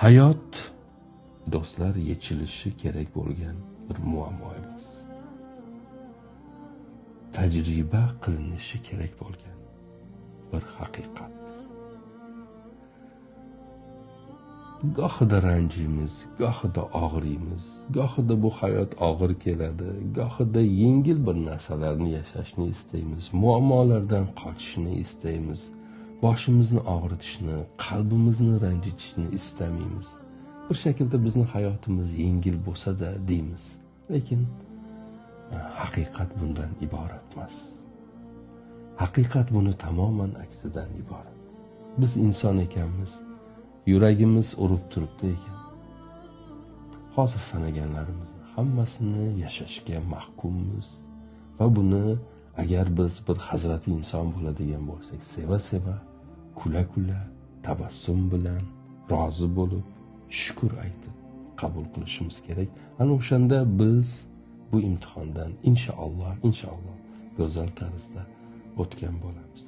hayot do'stlar yechilishi kerak bo'lgan bir muammo emas. Tajriba qilinishi kerak bo'lgan bir haqiqat. Gohida ranjiymiz gohida og'riymiz gohida bu hayot og'ir keladi gohida yengil bir narsalarni yashashni istaymiz muammolardan qochishni istaymiz. Boshimizni og'ritishni qalbimizni ranjitishni istamaymiz. Bir shaklda bizni hayotimiz yengil bo'lsa-da deymiz. Lekin e, haqiqat bundan iborat emas haqiqat buni tamoman aksidan iborat. Biz inson ekanmiz yuragimiz urib turibdi ekan. Hozir sanaganlarimizni hammasini yashashga mahkummiz va buni agar biz bir hazrati inson bo'ladigan bo'lsak seva seva kula kula tabassum bilan rozi bo'lib shukur aytib qabul qilishimiz kerak. Ana o'shanda biz bu imtihondan inshaalloh inshaalloh go'zal tarzda o'tgan bo'lamiz.